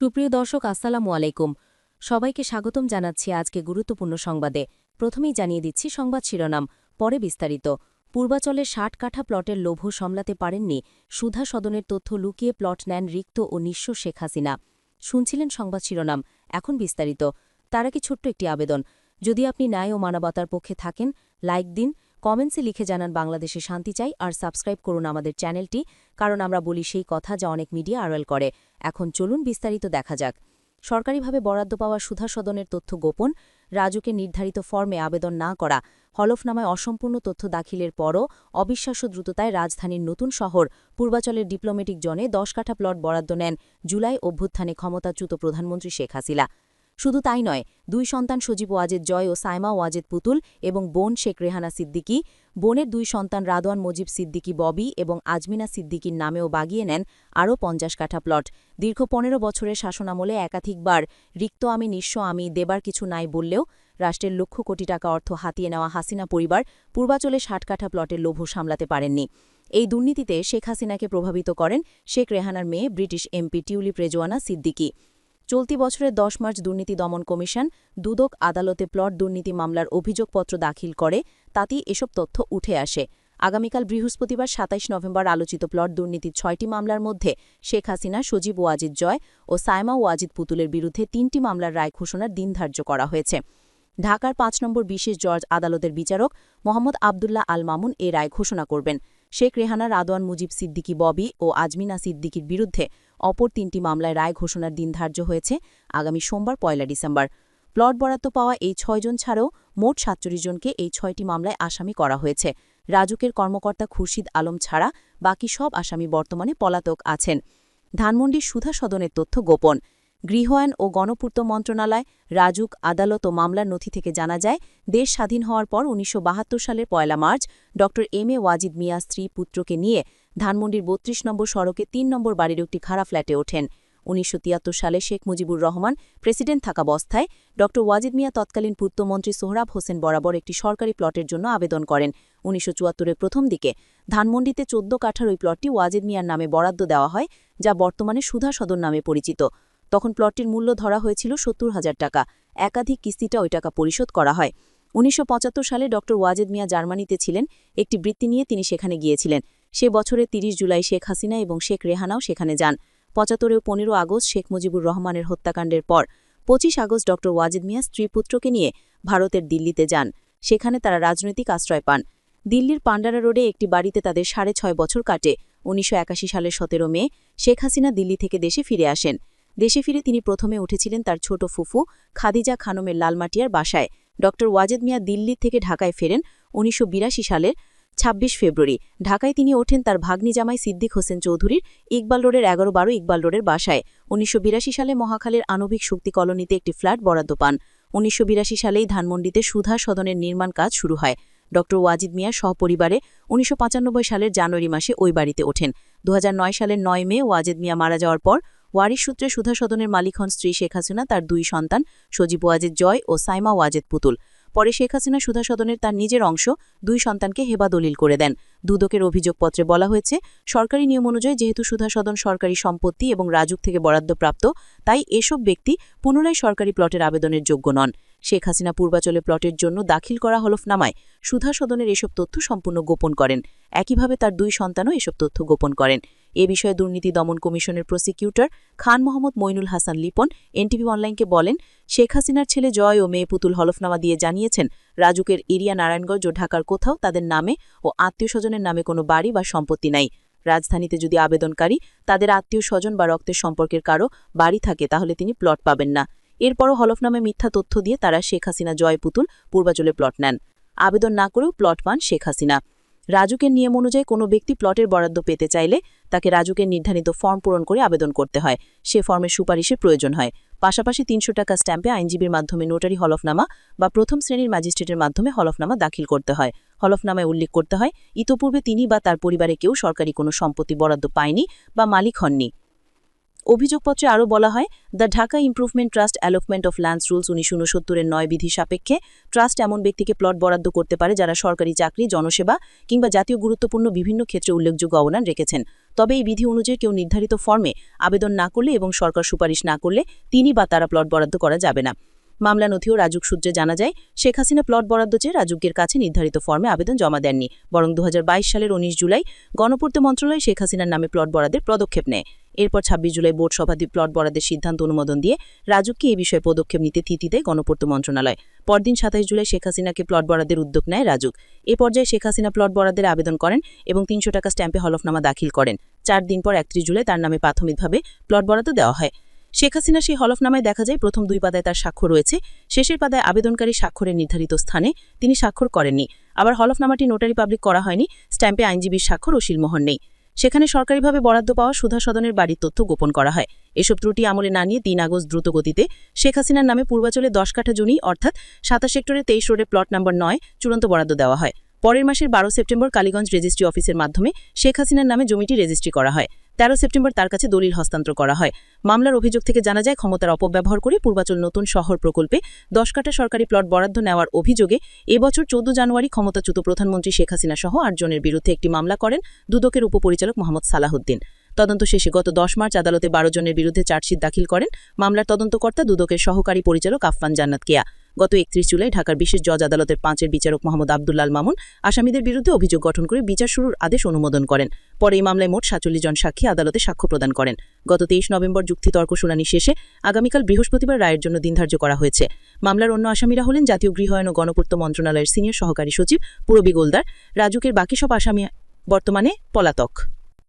সুপ্রিয় দর্শক, আসসালামু আলাইকুম। সবাইকে স্বাগতম জানাচ্ছি আজকে গুরুত্বপূর্ণ সংবাদে। প্রথমেই জানিয়ে দিচ্ছি সংবাদ শিরোনাম, পরে বিস্তারিত। পূর্বাচলের ষাট কাঠা প্লটের লোভ সামলাতে পারেননি, সুধা সদনের তথ্য লুকিয়ে প্লট নেন রিক্ত ও নিঃস্ব শেখ হাসিনা। শুনছিলেন সংবাদ শিরোনাম, এখন বিস্তারিত। তার আগে ছোট্ট একটি আবেদন, যদি আপনি ন্যায় ও মানবতার পক্ষে থাকেন, লাইক দিন কমেন্টসে লিখে জানান, বাংলাদেশে শান্তি চাই আর সাবস্ক্রাইব করুন আমাদের চ্যানেলটি, কারণ আমরা বলি সেই কথা যা অনেক মিডিয়া আড়াল করে। এখন চলুন বিস্তারিত দেখা যাক। সরকারিভাবে বরাদ্দ পাওয়া সুধা সদনের তথ্য গোপন, রাজুকে নির্ধারিত ফর্মে আবেদন না করা, হলফনামায় অসম্পূর্ণ তথ্য দাখিলের পরও অবিশ্বাস্য দ্রুততায় রাজধানীর নতুন শহর, পূর্বাচলের ডিপ্লোমেটিক জনে দশ কাঠা প্লট বরাদ্দ নেন জুলাই অভ্যুত্থানে ক্ষমতাচ্যুত প্রধানমন্ত্রী শেখ হাসিনা। শুধু তাই নয়, দুই সন্তান সজীব ওয়াজেদ জয় ও সাইমা ওয়াজেদ পুতুল এবং বোন শেখ রেহানা সিদ্দিকী, বোনের দুই সন্তান রাদওয়ান মজিব সিদ্দিকী ববি এবং আজমিনা সিদ্দিকীর নামেও বাগিয়ে নেন আরও পঞ্চাশ কাঠা প্লট। দীর্ঘ পনেরো বছরের শাসনামলে একাধিকবার রিক্ত আমি, নিঃস্ব আমি, দেবার কিছু নাই বললেও রাষ্ট্রের লক্ষ কোটি টাকা অর্থ হাতিয়ে নেওয়া হাসিনা পরিবার পূর্বাচলে ষাট কাঠা প্লটের লোভ সামলাতে পারেননি। এই দুর্নীতিতে শেখ হাসিনাকে প্রভাবিত করেন শেখ রেহানার মেয়ে British MP Tulip Rezwana Siddiqui. চলতি বছরের দশ মার্চ দুর্নীতি দমন কমিশন দুদক আদালতে প্লট দুর্নীতি মামলার অভিযোগপত্র দাখিল করে, তাতেই এসব তথ্য উঠে আসে। আগামীকাল বৃহস্পতিবার সাতাইশ নভেম্বর আলোচিত প্লট দুর্নীতির ছয়টি মামলার মধ্যে শেখ হাসিনা, সজীব ওয়াজিদ জয় ও সায়মা ওয়াজিদ পুতুলের বিরুদ্ধে তিনটি মামলার রায় ঘোষণার দিন ধার্য করা হয়েছে। ঢাকার পাঁচ নম্বর বিশেষ জর্জ আদালতের বিচারক মোহাম্মদ আবদুল্লাহ আল মামুন এ রায় ঘোষণা করবেন। শেখ রেহানা রাদওয়ান মুজিব সিদ্দিকি ববি ও আজমিনা সিদ্দিকির বিরুদ্ধে অপর তিনটি মামলায় রায় ঘোষণার দিন ধার্য হয়েছে আগামী সোমবার, পয়লা ডিসেম্বর। প্লট বরাদ্দ পাওয়া এই ছয়জন ছাড়াও মোট সাতচল্লিশ জনকে এই ছয়টি মামলায় আসামি করা হয়েছে। রাজুকের কর্মকর্তা খুরশিদ আলম ছাড়া বাকি সব আসামি বর্তমানে পলাতক আছেন। ধানমন্ডির সুধা সদনের তথ্য গোপন। গৃহায়ন ও গণপূর্ত মন্ত্রণালয়, রাজুক আদালত ও মামলার নথি থেকে জানা যায়, দেশ স্বাধীন হওয়ার পর উনিশশো বাহাত্তর সালের পয়লা মার্চ ড এম এ ওয়াজিদ মিয়া স্ত্রী পুত্রকে নিয়ে ধানমন্ডির বত্রিশ নম্বর সড়কে তিন নম্বর বাড়ির একটি খারাপ ফ্ল্যাটে ওঠেন। উনিশশো তিয়াত্তর সালে শেখ মুজিবুর রহমান প্রেসিডেন্ট থাকাবস্থায় ড ওয়াজিদ মিয়া তৎকালীন পূর্তমন্ত্রী সোহরাব হোসেন বরাবর একটি সরকারি প্লটের জন্য আবেদন করেন। উনিশশো চুয়াত্তরের প্রথম দিকে ধানমন্ডিতে চোদ্দ কাঠার ওই প্লটটি ওয়াজিদ মিয়ার নামে বরাদ্দ দেওয়া হয়, যা বর্তমানে সুধা সদন নামে পরিচিত। তখন প্লটটির মূল্য ধরা হয়েছিল সত্তর হাজার টাকা। একাধিক কিস্তিটা ওই টাকা পরিশোধ করা হয়। উনিশশো পঁচাত্তর সালে ডক্টর ওয়াজেদ মিয়া জার্মানিতে ছিলেন, একটি বৃত্তি নিয়ে তিনি সেখানে গিয়েছিলেন। সে বছরের ৩০ জুলাই শেখ হাসিনা এবং শেখ রেহানাও সেখানে যান। পঁচাত্তরেও পনেরো আগস্ট শেখ মুজিবুর রহমানের হত্যাকাণ্ডের পর পঁচিশ আগস্ট ড. ওয়াজেদ মিয়া স্ত্রী পুত্রকে নিয়ে ভারতের দিল্লিতে যান। সেখানে তারা রাজনৈতিক আশ্রয় পান। দিল্লির পান্ডারা রোডে একটি বাড়িতে তাদের সাড়ে ছয় বছর কাটে। উনিশশো একাশি সালের সতেরো মে শেখ হাসিনা দিল্লি থেকে দেশে ফিরে আসেন। দেশে ফিরে তিনি প্রথমে উঠেছিলেন তার ছোট ফুফু খাদিজা খানমের লালমাটিয়ার বাসায়। ড. ওয়াজেদ মিয়া দিল্লি থেকে ঢাকায় ফেরেন উনিশশো বিরাশি সালের ২৬ ফেব্রুয়ারি। ঢাকায় তিনি ওঠেন তার ভাগ্নি জামাই সিদ্দিক হোসেন চৌধুরীর ইকবাল রোডের এগারো বারো ইকবাল রোডের বাসায়। উনিশশো বিরাশি সালে মহাখালের আণবিক শক্তি কলোনিতে একটি ফ্ল্যাট বরাদ্দ পান। উনিশশো বিরাশি সালেই ধানমন্ডিতে সুধা সদনের নির্মাণ কাজ শুরু হয়। ড. ওয়াজিদ মিয়া সহপরিবারে উনিশশো পঁচানব্বই সালের জানুয়ারি মাসে ওই বাড়িতে ওঠেন। দু হাজার নয় সালের নয় মে ওয়াজিদ মিয়া মারা যাওয়ার পর ওয়ারিশ সূত্রে সুধা সদনের মালিক হন স্ত্রী শেখ হাসিনা, তার দুই সন্তান সজীব ওয়াজেদ জয় ও সাইমা ওয়াজেদ পুতুল। পরে শেখ হাসিনা সুধা সদনের তার নিজের অংশ দুই সন্তানকে হেবা দলিল করে দেন। দুদকের অভিযোগপত্রে বলা হয়েছে, সরকারি নিয়ম অনুযায়ী যেহেতু সুধা সদন সরকারি সম্পত্তি এবং রাজুক থেকে বরাদ্দপ্রাপ্ত তাই এসব ব্যক্তি পুনরায় সরকারি প্লটের আবেদনের যোগ্য নন। শেখ হাসিনা পূর্বাচলে প্লটের জন্য দাখিল করা হলফনামায় সুধা সদনের এসব তথ্য সম্পূর্ণ গোপন করেন। একইভাবে তার দুই সন্তানও এসব তথ্য গোপন করেন। এ বিষয়ে দুর্নীতি দমন কমিশনের প্রসিকিউটর খান মোহাম্মদ মইনুল হাসান লিপন, এনটিভি অনলাইনকে বলেন, শেখ হাসিনার ছেলে জয় ও মেয়ে পুতুল হলফনামা দিয়ে জানিয়েছেন, রাজুকের এরিয়া নারায়ণগঞ্জ ও ঢাকার কোথাও তাদের নামে ও আত্মীয় স্বজনের নামে কোনো বাড়ি বা সম্পত্তি নাই। রাজধানীতে যদি আবেদনকারী তাদের আত্মীয় স্বজন বা রক্তের সম্পর্কের কারও বাড়ি থাকে, তাহলে তিনি প্লট পাবেন না। এরপরও হলফনামে মিথ্যা তথ্য দিয়ে তারা শেখ হাসিনা জয় পুতুল পূর্বাচলে প্লট নেন। আবেদন না করেও প্লট পান শেখ হাসিনা। রাজুকের নিয়ম অনুযায়ী কোনো ব্যক্তি প্লটের বরাদ্দ পেতে চাইলে তাকে রাজুকের নির্ধারিত ফর্ম পূরণ করে আবেদন করতে হয়। সে ফর্মের সুপারিশের প্রয়োজন হয়। পাশাপাশি তিনশো টাকা স্ট্যাম্পে আইনজীবীর মাধ্যমে নোটারি হলফনামা বা প্রথম শ্রেণির ম্যাজিস্ট্রেটের মাধ্যমে হলফনামা দাখিল করতে হয়। হলফনামায় উল্লেখ করতে হয়, ইতোপূর্বে তিনি বা তার পরিবারে কেউ সরকারি কোনো সম্পত্তি বরাদ্দ পায়নি বা মালিক হননি। অভিযোগপত্রে আরও বলা হয়, the Dhaka improvement trust allotment of lands rules উনিশশো উনসত্তরের নয় বিধি সাপেক্ষে ট্রাস্ট এমন ব্যক্তিকে প্লট বরাদ্দ করতে পারে যারা সরকারি চাকরি, জনসেবা কিংবা জাতীয় গুরুত্বপূর্ণ বিভিন্ন ক্ষেত্রে উল্লেখযোগ্য অবদান রেখেছেন। তবে এই বিধি অনুযায়ী কেউ নির্ধারিত ফর্মে আবেদন না করলে এবং সরকার সুপারিশ না করলে তিনি বা তারা প্লট বরাদ্দ করা যাবে না। মামলা নথি ও রাজুক সূত্রে জানা যায়, শেখ হাসিনা প্লট বরাদ্দ চেয়ে রাজুকের কাছে নির্ধারিত ফর্মে আবেদন জমা দেননি। বরং দু হাজার বাইশ সালের ১৯ জুলাই গণপূর্ত মন্ত্রণালয় শেখ হাসিনার নামে প্লট বরাদ্দের পদক্ষেপ নেয়। এরপর ২৬ জুলাই বোর্ড সভাপতি প্লট বরাদ্দের সিদ্ধান্ত অনুমোদন দিয়ে রাজুককে এই বিষয়ে পদক্ষেপ নিতে থিতি দেয় গণপূর্ত মন্ত্রণালয়। পরদিন সাতাইশ জুলাই শেখ হাসিনাকে প্লট বরাদ্দের উদ্যোগ নেয় রাজুক। এ পর্যায়ে শেখ হাসিনা প্লট বরাদ্দের আবেদন করেন এবং তিনশো টাকা স্ট্যাম্পে হলফনামা দাখিল করেন। চার দিন পর একত্রিশ জুলাই তার নামে প্রাথমিকভাবে প্লট বরাদ্দ দেওয়া হয়। শেখ হাসিনা সেই হলফনামায় দেখা যায় প্রথম দুই পাতায় তার স্বাক্ষর রয়েছে। শেষের পাতায় আবেদনকারী স্বাক্ষরের নির্ধারিত স্থানে তিনি স্বাক্ষর করেননি। আবার হলফনামাটি নোটারি পাবলিক করা হয়নি স্ট্যাম্পে আইনজীবীর স্বাক্ষর ও শিলমোহর নেই। সেখানে সরকারিভাবে বরাদ্দ পাওয়া সুধা সদনের বাড়ির তথ্য গোপন করা হয়। এসব ত্রুটি আমলে না নিয়ে তিন আগস্ট দ্রুত গতিতে শেখ হাসিনার নামে পূর্বাচলে দশ কাঠা জমি, অর্থাৎ সাতাশ সেক্টরে তেইশ রোডে প্লট নম্বর নয়, চূড়ান্ত বরাদ্দ দেওয়া হয়। পরের মাসের বারো সেপ্টেম্বর কালীগঞ্জ রেজিস্ট্রি অফিসের মাধ্যমে শেখ হাসিনার নামে জমিটি রেজিস্ট্রি করা হয়। তেরো সেপ্টেম্বর তার কাছে দলিল হস্তান্তর করা হয়। মামলার অভিযোগ থেকে জানা যায়, ক্ষমতার অপব্যবহার করে পূর্বাচল নতুন শহর প্রকল্পে দশ কাঠা সরকারি প্লট বরাদ্দ নেওয়ার অভিযোগে এবছর চোদ্দ জানুয়ারি ক্ষমতাচ্যুত প্রধানমন্ত্রী শেখ হাসিনা সহ আটজনের বিরুদ্ধে একটি মামলা করেন দুদকের উপপরিচালক মোহাম্মদ সালাহুদ্দিন তদন্ত শেষে গত দশ মার্চ আদালতে বারো জনের বিরুদ্ধে চার্জশিট দাখিল করেন। মামলার তদন্তকর্তা দুদকের সহকারী পরিচালক আফফান জান্নাত কেয়া। গত একত্রিশ জুলাই ঢাকার বিশেষ জজ আদালতের পাঁচের বিচারক মোহাম্মদ আবদুল্লাল মামুন আসামিদের বিরুদ্ধে অভিযোগ গঠন করে বিচার শুরুর আদেশ অনুমোদন করেন। পরে এই মামলায় মোট সাতচল্লিশ জন সাক্ষী আদালতে সাক্ষ্য প্রদান করেন। গত তেইশ নভেম্বর যুক্তিতর্ক শুনানি শেষে আগামীকাল বৃহস্পতিবার রায়ের জন্য দিন ধার্য করা হয়েছে। মামলার অন্য আসামিরা হলেন জাতীয় গৃহায়ন ও গণপূর্ত মন্ত্রণালয়ের সিনিয়র সহকারী সচিব পুরবী গোলদার, রাজুকের বাকি সব আসামি বর্তমানে পলাতক।